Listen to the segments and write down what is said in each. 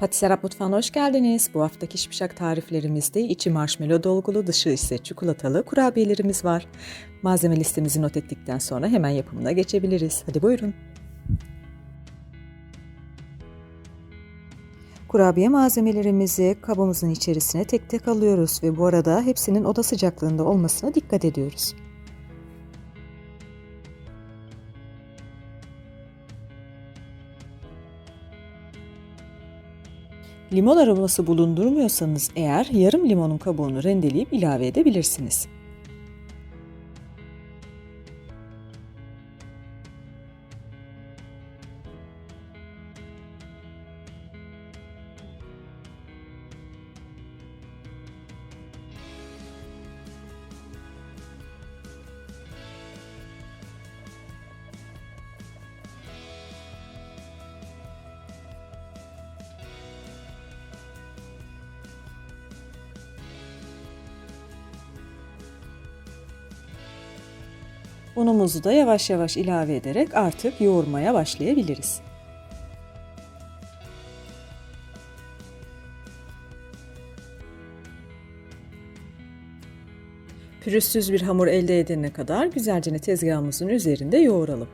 Patiserap mutfağına hoş geldiniz. Bu haftaki şipşak tariflerimizde içi marshmallow dolgulu, dışı ise çikolatalı kurabiyelerimiz var. Malzeme listemizi not ettikten sonra hemen yapımına geçebiliriz. Hadi buyurun. Kurabiye malzemelerimizi kabımızın içerisine tek tek alıyoruz ve bu arada hepsinin oda sıcaklığında olmasına dikkat ediyoruz. Limon aroması bulundurmuyorsanız eğer yarım limonun kabuğunu rendeleyip ilave edebilirsiniz. Unumuzu da yavaş yavaş ilave ederek artık yoğurmaya başlayabiliriz. Pürüzsüz bir hamur elde edene kadar güzelce tezgahımızın üzerinde yoğuralım.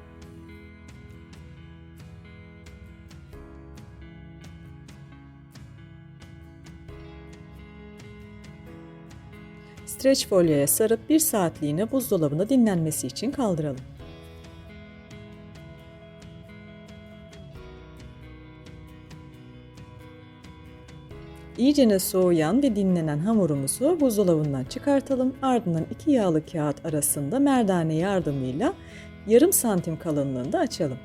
Streç folyoya sarıp bir saatliğine buzdolabında dinlenmesi için kaldıralım. İyicene soğuyan ve dinlenen hamurumuzu buzdolabından çıkartalım. Ardından iki yağlı kağıt arasında merdane yardımıyla yarım santim kalınlığında açalım.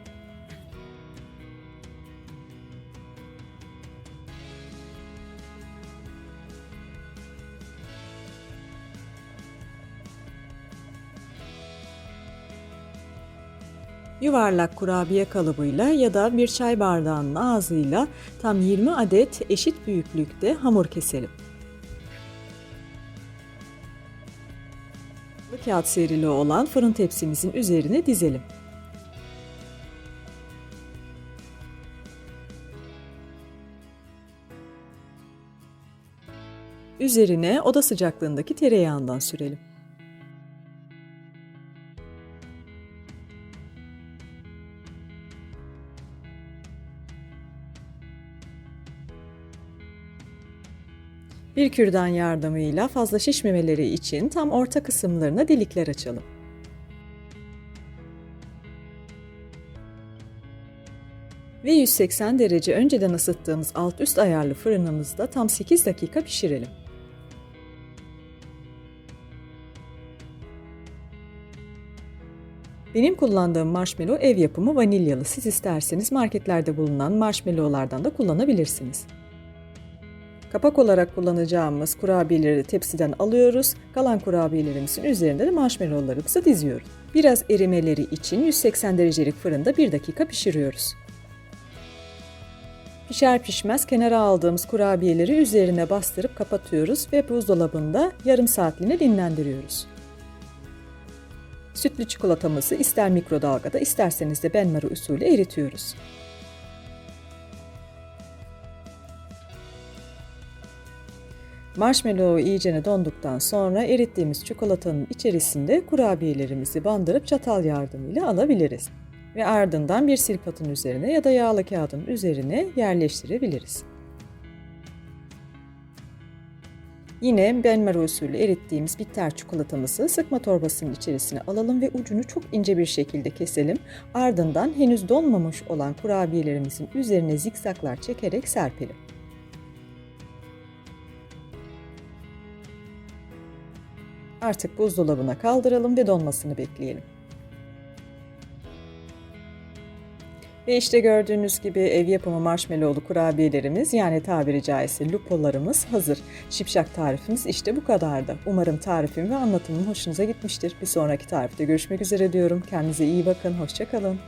Yuvarlak kurabiye kalıbıyla ya da bir çay bardağının ağzıyla tam 20 adet eşit büyüklükte hamur keselim. Kağıt serili olan fırın tepsimizin üzerine dizelim. Üzerine oda sıcaklığındaki tereyağından sürelim. Bir kürdan yardımıyla fazla şişmemeleri için tam orta kısımlarına delikler açalım. Ve 180 derece önceden ısıttığımız alt üst ayarlı fırınımızda tam 8 dakika pişirelim. Benim kullandığım marshmallow ev yapımı vanilyalı. Siz isterseniz marketlerde bulunan marshmallowlardan da kullanabilirsiniz. Kapak olarak kullanacağımız kurabiyeleri tepsiden alıyoruz. Kalan kurabiyelerimizin üzerinde de marshmallowlarımızı diziyoruz. Biraz erimeleri için 180 derecelik fırında 1 dakika pişiriyoruz. Pişer pişmez kenara aldığımız kurabiyeleri üzerine bastırıp kapatıyoruz ve buzdolabında yarım saatliğine dinlendiriyoruz. Sütlü çikolatamızı ister mikrodalgada isterseniz de benmari usulü eritiyoruz. Marshmallow iyicene donduktan sonra erittiğimiz çikolatanın içerisinde kurabiyelerimizi bandırıp çatal yardımıyla alabiliriz. Ve ardından bir silpatın üzerine ya da yağlı kağıdın üzerine yerleştirebiliriz. Yine benmari usulü erittiğimiz bitter çikolatamızı sıkma torbasının içerisine alalım ve ucunu çok ince bir şekilde keselim. Ardından henüz donmamış olan kurabiyelerimizin üzerine zikzaklar çekerek serpelim. Artık buzdolabına kaldıralım ve donmasını bekleyelim. Ve işte gördüğünüz gibi ev yapımı marshmallowlu kurabiyelerimiz yani tabiri caizse lupolarımız hazır. Şipşak tarifimiz işte bu kadardı. Umarım tarifim ve anlatımım hoşunuza gitmiştir. Bir sonraki tarifte görüşmek üzere diyorum. Kendinize iyi bakın, hoşçakalın.